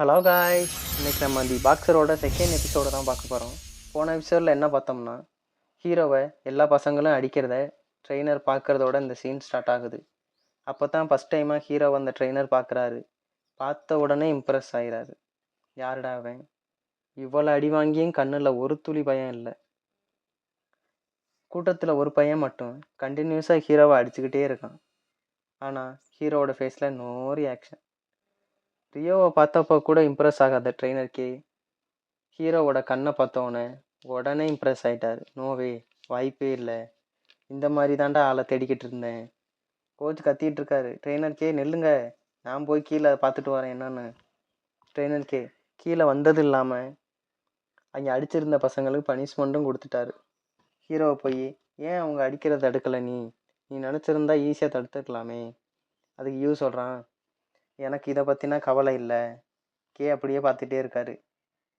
Hello காய் இன்னைக்கு நம்ம தி பாக்ஸரோட செகண்ட் எபிசோட தான் பார்க்க போகிறோம் போன எபிசோடில் என்ன பார்த்தோம்னா ஹீரோவை எல்லா பசங்களும் அடிக்கிறத ட்ரெயினர் பார்க்குறதோட இந்த சீன் ஸ்டார்ட் ஆகுது. அப்போ தான் ஃபஸ்ட் டைமாக ஹீரோவை அந்த ட்ரெயினர் பார்க்குறாரு. பார்த்த உடனே இம்ப்ரெஸ் ஆகிறாரு யாருடா அவன்? இவ்வளோ அடி வாங்கியும் கண்ணில் ஒரு துளி பயம் இல்லை. கூட்டத்தில் ஒரு பையன் மட்டும் கண்டினியூஸாக ஹீரோவை அடிச்சுக்கிட்டே இருக்கான். ஆனால் ஹீரோவோட ஃபேஸில் நோ ரியாக்ஷன் ரியோவை பார்த்தப்போ கூட இம்ப்ரெஸ் ஆகாத ட்ரெயினருக்கு ஹீரோவோட கண்ணை பார்த்தோன்னே உடனே இம்ப்ரெஸ் ஆகிட்டார் நோவே வாய்ப்பே இல்லை. இந்த மாதிரி தாண்டா ஆளை தேடிக்கிட்டு இருந்தேன். கோச் கத்திக்கிட்டு இருக்காரு. ட்ரெயினருக்கே நெல்லுங்க. நான் போய் கீழே பார்த்துட்டு வரேன் என்னன்னு. ட்ரெயினருக்கே கீழே வந்தது இல்லாமல் அங்கே அடிச்சிருந்த பசங்களுக்கு பனிஷ்மெண்ட்டும் கொடுத்துட்டாரு. ஹீரோவை போய் ஏன் அவங்க அடிக்கிறத தடுக்கலை நீ? நீ நினச்சிருந்தா ஈஸியாக தடுத்துக்கலாமே. அதுக்கு யூ சொல்கிறான் எனக்கு இதை பற்றினா கவலை இல்லை. கே அப்படியே பார்த்துட்டே இருக்காரு.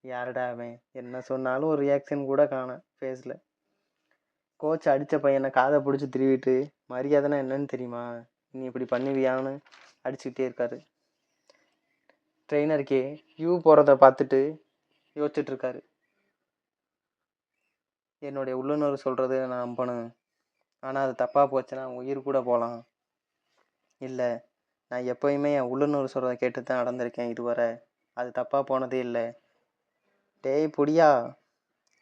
யாருடா அவன்? என்ன சொன்னாலும் ஒரு ரியாக்ஷன் கூட காணேன் ஃபேஸில் கோச் அடித்த பையனை காதை பிடிச்சி திருவிட்டு மரியாதைனா என்னன்னு தெரியுமா? நீ இப்படி பண்ணுவியான்னு அடிச்சுக்கிட்டே இருக்காரு. ட்ரெயினருக்கே யூ போகிறத பார்த்துட்டு யோசிச்சிட்டுருக்காரு என்னுடைய உள்ளுணர்வு சொல்கிறது நான் நம்பணும். ஆனால் அது தப்பாக போச்சுன்னா உயிர் கூட போகலாம் இல்லை நான் எப்போயுமே என் உள்ளுணர்வு சொல்கிறத கேட்டு தான் நடந்திருக்கேன் இதுவரை. அது தப்பாக போனதே இல்லை. டேய் புடியா?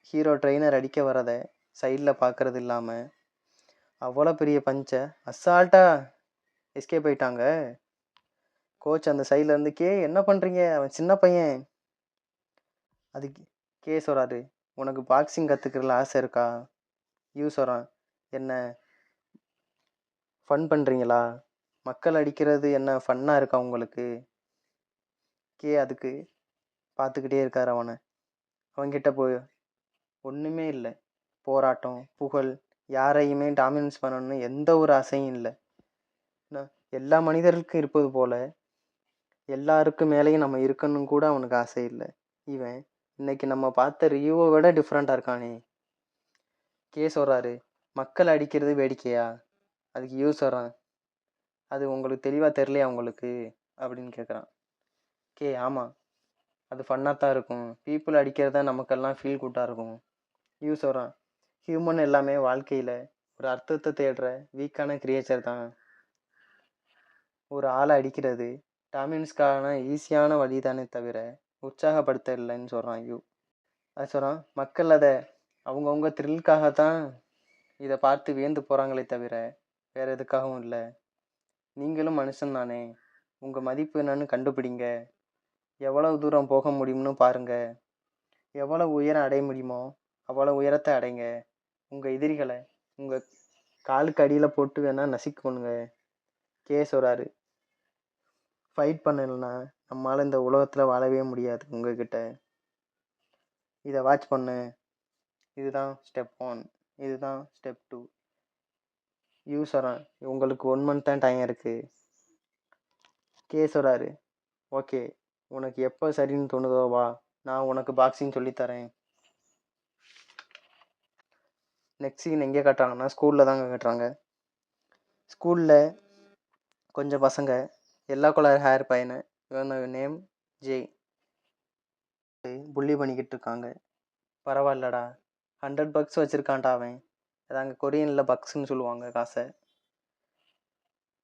ஹீரோ ட்ரெயினர் அடிக்க வரதை சைடில் பார்க்கறது இல்லாமல் அவ்வளோ பெரிய பஞ்சை. அசால்ட்டாக எஸ்கேப் ஆயிட்டாங்க. கோச் அந்த சைடில் இருந்து கே என்ன பண்ணுறீங்க அவன் சின்ன பையன். அது கே சொல்கிறாரு உனக்கு பாக்ஸிங் கற்றுக்கிறதுல ஆசை இருக்கா? யூ சொல்கிறான் என்ன? ஃபன் பண்ணுறீங்களா மக்கள் அடிக்கிறது என்ன ஃபன்னாக இருக்கா உங்களுக்கு? கே அதுக்கு பார்த்துக்கிட்டே இருக்கார் அவனை. அவன்கிட்ட போய் ஒன்றுமே இல்லை. போராட்டம் புகழ் யாரையுமே டாமினன்ஸ் பண்ணணும்னு எந்த ஒரு ஆசையும் இல்லை. எல்லா மனிதர்களுக்கும் இருப்பது போல எல்லாருக்கும் மேலேயும் நம்ம இருக்கணும் கூட அவனுக்கு ஆசை இல்லை. இவன் இன்னைக்கு நம்ம பார்த்த ரியூவை விட டிஃப்ரெண்ட்டாக இருக்கானே. கே சொல்கிறாரு மக்கள் அடிக்கிறது வேடிக்கையா? அதுக்கு யூ சொல்கிறான் அது உங்களுக்கு தெளிவாக தெரிலையா உங்களுக்கு? அப்படின்னு கேட்குறான். கே ஆமாம் அது ஃபன்னாக தான் இருக்கும். பீப்புள் அடிக்கிறது தான் நமக்கெல்லாம் ஃபீல் குட்டாக இருக்கும். யூ சொல்கிறான் ஹியூமன் எல்லாமே வாழ்க்கையில் ஒரு அர்த்தத்தை தேடுற வீக்கான கிரியேச்சர் தான். ஒரு ஆளை அடிக்கிறது டாமின்ஸ்க்கான ஈஸியான வழி தானே தவிர உற்சாகப்படுத்த இல்லைன்னு சொல்கிறான் யூ. அது சொல்கிறான் மக்கள் அதை அவங்கவுங்க த்ரில்லுக்காக தான் இதை பார்த்து வியந்து போகிறாங்களே தவிர வேறு எதுக்காகவும் இல்லை. நீங்களும் மனுஷன் தானே. உங்கள் மதிப்பு என்னன்னு கண்டுபிடிங்க. எவ்வளவு தூரம் போக முடியும்னு பாருங்க. எவ்வளவு உயரம் அடைய முடியுமோ அவ்வளோ உயரத்தை அடைங்க. உங்கள் எதிரிகளை உங்கள் காலுக்கு அடியில் போட்டு வேணால் நசிக்கணுங்க கே சொல்கிறாரு ஃபைட் பண்ணலைன்னா நம்மளால் இந்த உலகத்தில் வாழவே முடியாது உங்ககிட்ட. இதை வாட்ச் பண்ணு. இதுதான் ஸ்டெப் ஒன் இதுதான் ஸ்டெப் டூ யூ வரான் உங்களுக்கு ஒன் மந்த் தான் டைம் இருக்குது கே சொல்கிறாரு ஓகே உனக்கு எப்போ சரின்னு தோணுதோ வா. நான் உனக்கு பாக்ஸிங் சொல்லித்தரேன் நெக்ஸ்ட் சீன் எங்கே காட்டுறாங்கன்னா ஸ்கூலில் தாங்க காட்டுறாங்க. ஸ்கூலில் கொஞ்சம் பசங்க எல்லா கலர் ஹேர் பையனை இவன் நேம் ஜெய் புள்ளி பண்ணிக்கிட்டு இருக்காங்க. பரவாயில்லடா. ஹண்ட்ரட் பக்ஸ் வச்சுருக்கான்டா அவன். அதாங்க கொரியனில் பக்ஸ்ன்னு சொல்லுவாங்க காசை.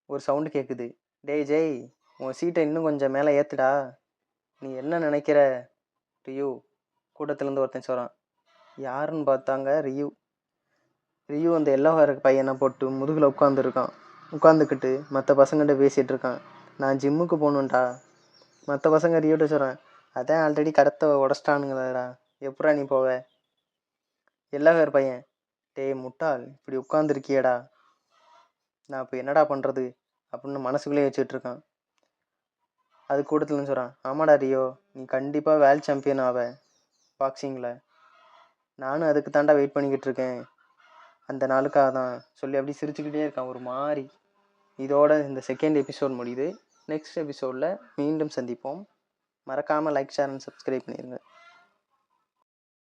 ஒரு சவுண்டு கேட்குது டேய் ஜெய் உன் சீட்டை இன்னும் கொஞ்சம் மேலே ஏற்றுடா நீ என்ன நினைக்கிற? ரியூ கூட்டத்துலேருந்து ஒருத்தன் சொல்கிறான் யாருன்னு பார்த்தாங்க ரியூ. ரியூ அந்த எல்லோ பையனை போட்டு முதுகில் உட்காந்துருக்கான் உட்காந்துக்கிட்டு மற்ற பசங்கள்கிட்ட பேசிகிட்டு இருக்கான். நான் ஜிம்முக்கு போகணுன்டா மற்ற பசங்க ரியூட்ட சொல்கிறேன் அதான் ஆல்ரெடி கடத்த உடச்சிட்டானுங்களா எப்படா நீ போவ? எல்லோ பையன். டே முட்டாள் இப்படி உட்காந்துருக்கியடா நான் இப்போ என்னடா பண்ணுறது அப்படின்னு மனசுக்குள்ளேயே வச்சுட்டு இருக்கான். அது கூட்டத்துலன்னு சொல்கிறான் ஆமாடா ரியோ நீ கண்டிப்பாக வேர்ல்ட் சாம்பியன் ஆவ பாக்ஸிங்கில் நானும் அதுக்கு தாண்டா வெயிட் பண்ணிக்கிட்டு இருக்கேன். அந்த நாளுக்காக தான். சொல்லி அப்படி சிரிச்சுக்கிட்டே இருக்கான் ஒரு மாதிரி இதோட இந்த செகண்ட் எபிசோட் முடியுது. நெக்ஸ்ட் எபிசோடில் மீண்டும் சந்திப்போம். மறக்காமல் லைக் ஷேர் அண்ட் சப்ஸ்கிரைப் பண்ணிடுங்க